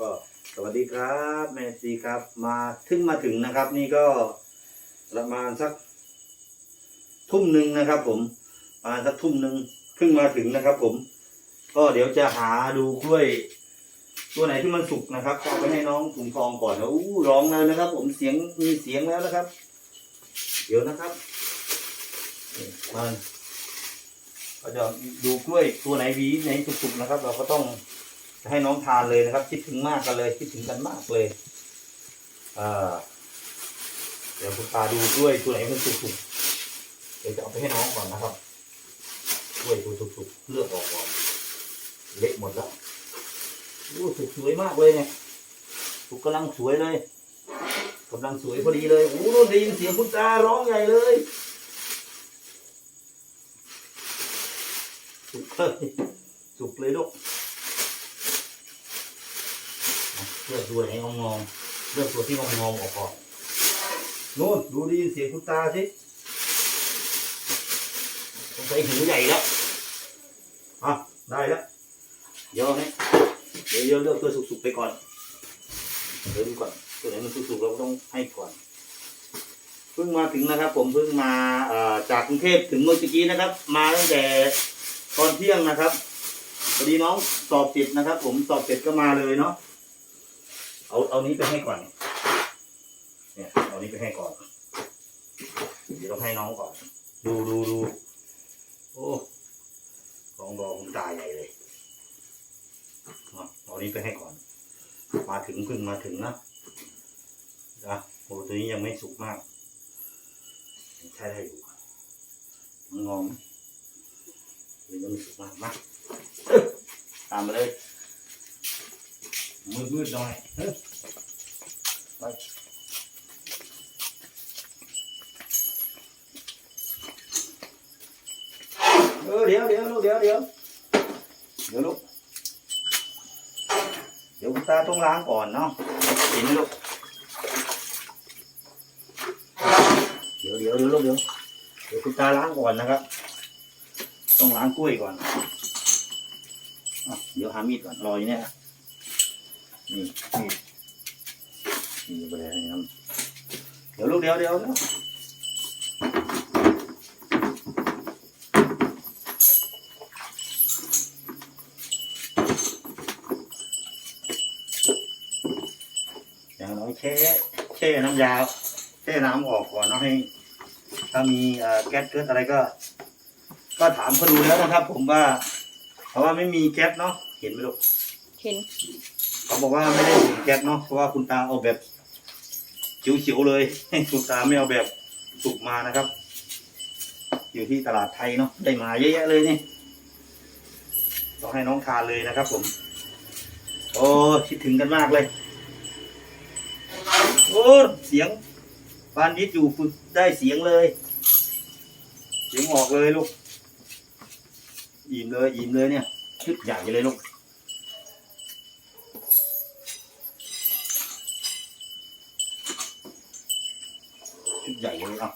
ก็สวัสดีครับแมซีครับ มาถึงมาถึงนะครับ นี่ก็ประมาณสักทุ่มหนึ่งนะครับ ผมประมาณสักทุ่มหนึ่งเพิ่งมาถึงนะครับ ผม ก็เดี๋ยวจะหาดูกล้วย ตัวไหนที่มันสุกนะครับก็เอาไปให้น้องถุงทองก่อนแล้วอู้ร้องแล้วนะครับ ผมเสียงมีเสียงแล้วนะครับ เดี๋ยวนะครับมันก็จะดูกล้วยตัวไหนวีไหนสุกๆนะครับ เราก็ต้อง ให้น้องทานเลยนะครับ คิดถึงมากกันเลย คิดถึงกันมากเลยเดี๋ยวคุณตาดูกล้วยตัวไหนมันสุกๆเดี๋ยวจะเอาไปให้น้องก่อนนะครับกล้วยตัวสุกๆเลือกออกก่อนเละหมดแล้วโอ้สุกสวยมากเลยเนี่ยสุกกำลังสวยเลยกำลังสวยพอดีเลยโอ้โหได้ยินเสียงคุณตาร้องใหญ่เลยสุกเลยสุกเลยลูก เลือกตัวไหนงองงๆเลือกตัวที่งองงๆออกก่อนนู่นดูไดีเสียงคุณตาสิสงสัยหูใหญ่แล้วอะได้แล้วเดี๋ยวนี่เดี๋ยวเดี๋ยวเลือกตัวสุกๆไปก่อนเดี๋ยวดูก่อนตัวไหนมันสุกๆเราก็ต้องให้ก่อนเพิ่งมาถึงนะครับ ผมเพิ่งมาเอ่อจากกรุงเทพถึงเมื่อกี้นะครับ มาตั้งแต่ตอนเที่ยงนะครับพอดีน้องสอบเสร็จนะครับ ผมสอบเสร็จก็มาเลยเนาะ เอาเอานี้ไปให้ก่อน เนี่ย เอานี้ไปให้ก่อน เดี๋ยวต้องให้น้องก่อน ดูดูดูโอ้ลองรอคุณตาใหญ่เลยเอาเอานี้ไปให้ก่อน มาถึงเพิ่งมาถึงนะนะโอ้ตัวนี้ยังไม่สุกมากใช้ได้อยู่งอมยังไม่สุกมากมาตามมาเลย มืดมืดหน่อยเฮ้ยไปเออเดี๋ยวเดี๋ยวลูกเดี๋ยวเดี๋ยวเดี๋ยวลูกเดี๋ยวคุณตาต้องล้างก่อนเนาะเห็นไหมลูกเดี๋ยวเดี๋ยวเดี๋ยวลูกเดี๋ยวเดี๋ยวคุณตาล้างก่อนนะครับ ต้องล้างกล้วยก่อนอเดี๋ยวหามีดก่อนรออยู่เนี่ย นี่นี่นี่ไปเลยนะครับเดี๋ยวลูกเดียวเดียวเดียวอย่างน้อยแช่แช่น้ำยาแช่น้ำออกก่อนเนาะให้ ถ้ามีแก๊สเกิดอะไรก็ ก็ถามเขาดูแล้วนะครับ ผมว่า เพราะว่าไม่มีแก๊สเนาะเห็นไหมลูกเห็น เขาบอกว่าไม่ได้ถุงแก๊สเนาะเพราะว่าคุณตาเอาแบบจิ๋วๆเลยคุณตาไม่เอาแบบสุกมานะครับ อยู่ที่ตลาดไทยเนาะได้มาเยอะแยะเลยนี่ต้องให้น้องทานเลยนะครับ ผม โอ้คิดถึงกันมากเลยโอ้เสียงปานนิดอยู่ฝึกได้เสียงเลย เสียงออกเลยลูกอิ่มเลยอิ่มเลยเนี่ยชุดใหญ่เลยลูก ใหญ่เลยอะ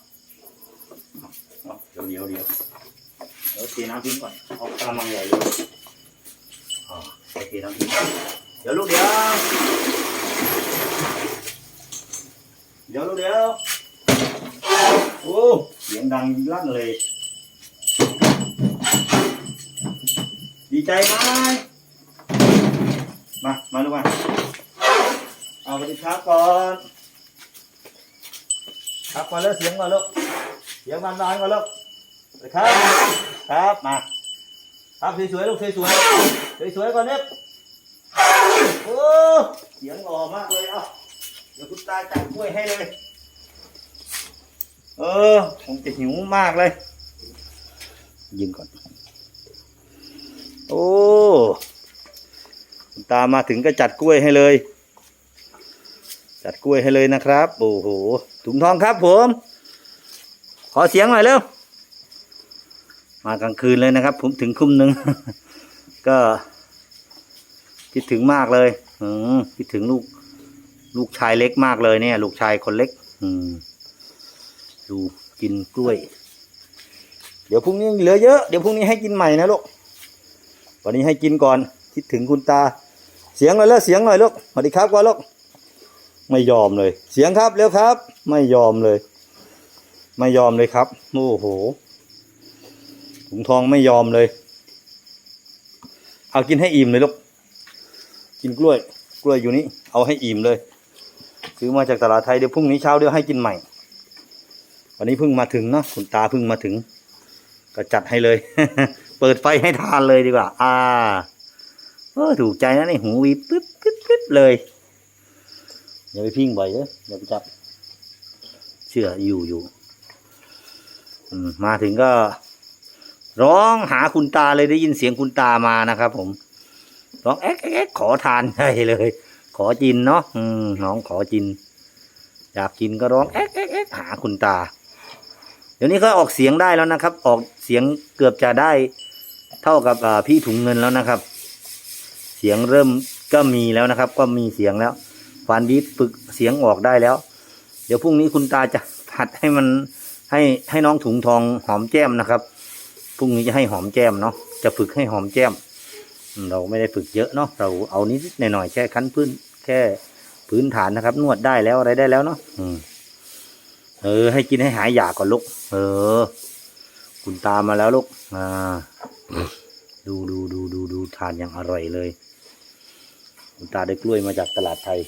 เอาเอาเดี๋ยวเดี๋ยวเดี๋ยวเทน้ำทิ้งก่อนเอากระมังใหญ่เลยอ่าเทน้ำทิ้งเดี๋ยวลูกเดี๋ยวเดี๋ยวลูกเดี๋ยวโอ้เสียงดังลั่นเลย ดีใจไหมมา มาลูกมาเอาสวัสดีครับก่อน ครับมาแล้วเสียงมาแล้วเสียงมันน้อยมาแล้วครับ ครับมาครับสวยๆลูกสวยๆสวยๆก่อนเนี่ยโอ้เสียงหล่อมากเลยเอะเดี๋ยวคุณตาจับกล้วยให้เลย เออผมจะหิวมากเลยยินก่อน โอ้ตามาถึงก็จัดกล้วยให้เลย จัดกล้วยให้เลยนะครับ โอ้โหถุงทองครับผม ขอเสียงหน่อยเร็ว มากลางคืนเลยนะครับ ผมถึงคุ้มหนึ่ง ก็คิดถึงมากเลย อืมคิดถึงลูก ลูกชายเล็กมากเลยเนี่ย ลูกชายคนเล็ก อืมดูกินกล้วย เดี๋ยวพรุ่งนี้เหลือเยอะเดี๋ยวพรุ่งนี้ให้กินใหม่นะลูกวันนี้ให้กินก่อน คิดถึงคุณตา เสียงหน่อยเร็วเสียงหน่อยลูกสวัสดีครับก่อนลูก ไม่ยอมเลย เสียงครับเร็วครับ ไม่ยอมเลย ไม่ยอมเลยครับโอ้โหถุงทองไม่ยอมเลย เอากินให้อิ่มเลยลูกกินกล้วย กล้วยอยู่นี่เอาให้อิ่มเลย ซื้อมาจากตลาดไทยเดี๋ยวพรุ่งนี้เช้าเดี๋ยวให้กินใหม่ วันนี้เพิ่งมาถึงเนาะคุณตาเพิ่งมาถึง ก็จัดให้เลย เปิดไฟให้ทานเลยดีกว่า อ่าเออถูกใจนะนี่หูวีปึ๊บปึ๊บปึ๊บเลย อย่าไปพิงบ่อยเด้ออย่าไปจับ เชื่ออยู่อยู่มาถึงก็ ร้องหาคุณตาเลยได้ยินเสียงคุณตามานะครับผมร้องแอ๊กแอ๊กขอทานใช่เลย ขอจินเนาะน้องขอจิน อยากกินก็ร้องแอ๊กแอ๊กแอ๊กหาคุณตา เดี๋ยวนี้ก็ออกเสียงได้แล้วนะครับ ออกเสียงเกือบจะได้เท่ากับพี่ถุงเงินแล้วนะครับ เสียงเริ่มก็มีแล้วนะครับ ก็มีเสียงแล้ว ฟานดิสฝึกเสียงออกได้แล้ว เดี๋ยวพรุ่งนี้คุณตาจะผัดให้มันให้ให้น้องถุงทองหอมแก้มนะครับพรุ่งนี้จะให้หอมแก้มเนาะจะฝึกให้หอมแก้ม เราไม่ได้ฝึกเยอะเนาะเราเอานิดๆหน่อยๆแค่ขั้นพื้น แค่พื้นฐานนะครับ นวดได้แล้วอะไรได้แล้วเนาะเออ ให้กินให้หายอยากก่อนลูกเออ คุณตามาแล้วลูกอ่าดูดูดูดูดูทานอย่างอร่อยเลย คุณตาได้กล้วยมาจากตลาดไทย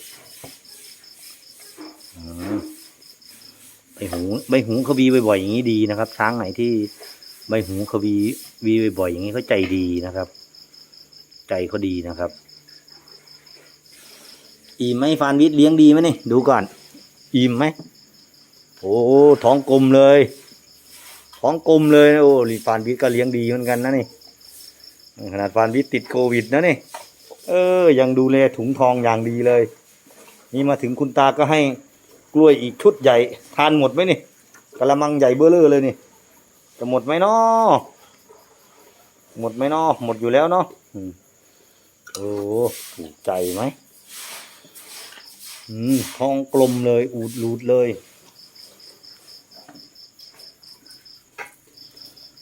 ใบหูใบหูเขาบีบ่อยๆอย่างนี้ดีนะครับ ช้างไหนที่ใบหูเขาบีบีบ่อยๆอย่างนี้เขาใจดีนะครับ ใจเขาดีนะครับ อิ่มไหมฟานวิทย์เลี้ยงดีไหมนี่ดูก่อน อิ่มไหมโอ้ท้องกลมเลย ท้องกลมเลยโอ้ลีฟานวิทย์ก็เลี้ยงดีเหมือนกันนะนี่ขนาดฟานวิทย์ติดโควิดนะนี่เออ ยังดูแลถุงทองอย่างดีเลย นี่มาถึงคุณตาก็ให้ กล้วยอีกชุดใหญ่ ทานหมดไหมนี่กะละมังใหญ่เบ้อเร่อเลยนี่จะหมดไหมเนาะหมดไหมเนาะหมดอยู่แล้วเนาะโอ้ถูกใจไหมอืมท้องกลมเลย อูดรูดเลย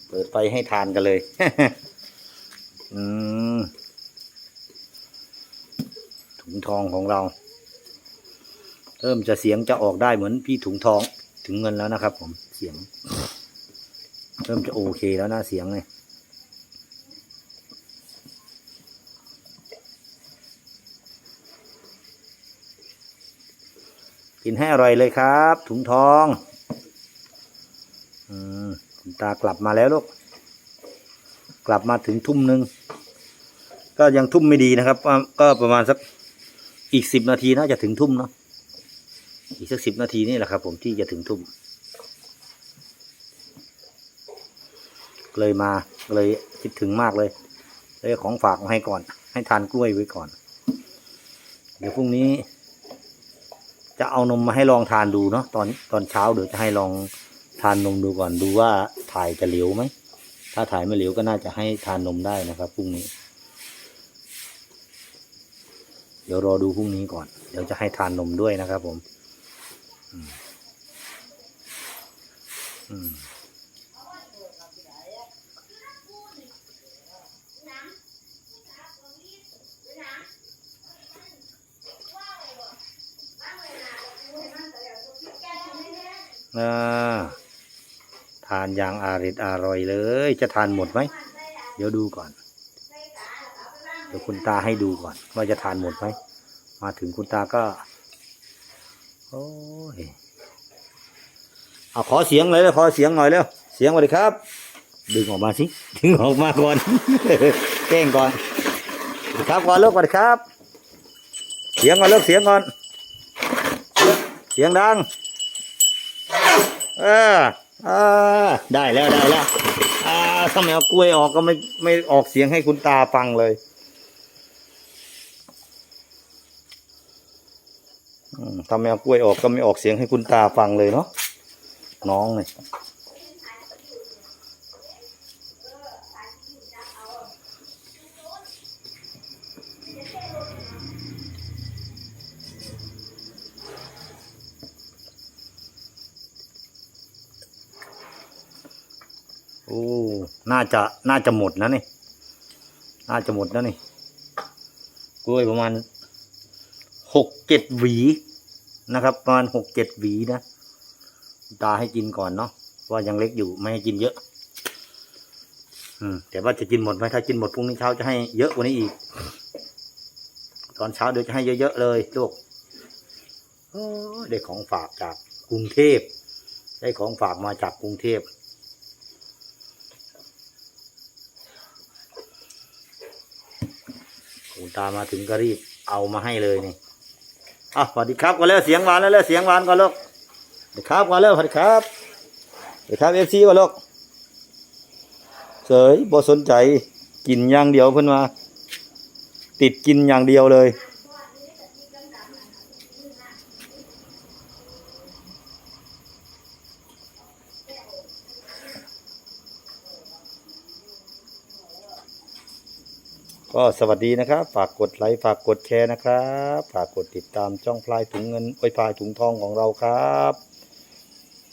เปิดไฟให้ทานกันเลย อืมถุงทองของเรา เริ่มจะเสียงจะออกได้เหมือนพี่ถุงทองถึงเงินแล้วนะครับ ผมเสียง เริ่มจะโอเคแล้วนะเสียงเลยกินให้อร่อยเลยครับ ถุงทอง อืมคุณตากลับมาแล้วลูก กลับมาถึงทุ่มหนึ่งก็ยังทุ่มไม่ดีนะครับ ก็ประมาณสักอีกสิบนาทีน่าจะถึงทุ่มเนาะ อีกสักสิบนาทีนี่แหละครับ ผมที่จะถึงทุ่ม เลยมาเลยคิดถึงมากเลยเลยของฝากมาให้ก่อน ให้ทานกล้วยไว้ก่อน เดี๋ยวพรุ่งนี้ จะเอานมมาให้ลองทานดูเนาะตอนตอนเช้าเดี๋ยวจะให้ลองทานนมดูก่อนดูว่าถ่ายจะเหลวไหมถ้าถ่ายไม่เหลวก็น่าจะให้ทานนมได้นะครับพรุ่งนี้ เดี๋ยวรอดูพรุ่งนี้ก่อน เดี๋ยวจะให้ทานนมด้วยนะครับผม อืมอืมอ่าทานอย่างอาริดอร่อยเลย จะทานหมดไหม เดี๋ยวดูก่อน เดี๋ยวคุณตาให้ดูก่อน ว่าจะทานหมดไหม มาถึงคุณตาก็ โอ้ยเอาขอเสียงเลยเลยขอเสียงหน่อยเร็วเสียงสวัสดีครับ ดึงออกมาสิดึงออกมาก่อนแกล้งก่อนครับก่อนเลิกสวัสดีครับ เสียงก่อนเลิกเสียงก่อน เสียงดังเออเอ่าได้แล้วได้แล้วอ่าถ้าไมเอากล้วยออกก็ไม่ไม่ออกเสียงให้คุณตาฟังเลย อืมถ้าไม่เอากล้วยออกก็ไม่ออกเสียงให้คุณตาฟังเลยเนาะน้องเนี่ยโอ้ น่าจะ น่าจะหมดนะนี่ น่าจะหมดนะนี่ กล้วยประมาณ หกเจ็ดหวีนะครับ ประมาณหกเจ็ดหวีนะตาให้กินก่อนเนาะว่ายังเล็กอยู่ไม่ให้กินเยอะ อืมแต่ว่าจะกินหมดไหมถ้ากินหมดพรุ่งนี้เช้าจะให้เยอะกว่านี้อีก ตอนเช้าเดี๋ยวจะให้เยอะๆเลยลูกได้ของฝากจากกรุงเทพ ได้ของฝากมาจากกรุงเทพคุณตามาถึงก็รีบเอามาให้เลยนี่ อะสวัสดีครับก่อนแล้วเสียงหวานแล้วแล้วเสียงหวานก่อนลูกสวัสดีครับก่อนแล้วสวัสดีครับสวัสดีครับเอฟซีก่อนลูกเฉยบ่สนใจกินอย่างเดียวเพิ่นมา ติดกินอย่างเดียวเลย ก็สวัสดีนะครับ ฝากกดไลค์ฝากกดแชร์นะครับ ฝากกดติดตามช่องพลายถุงเงินโอ้ยพลายถุงทองของเราครับ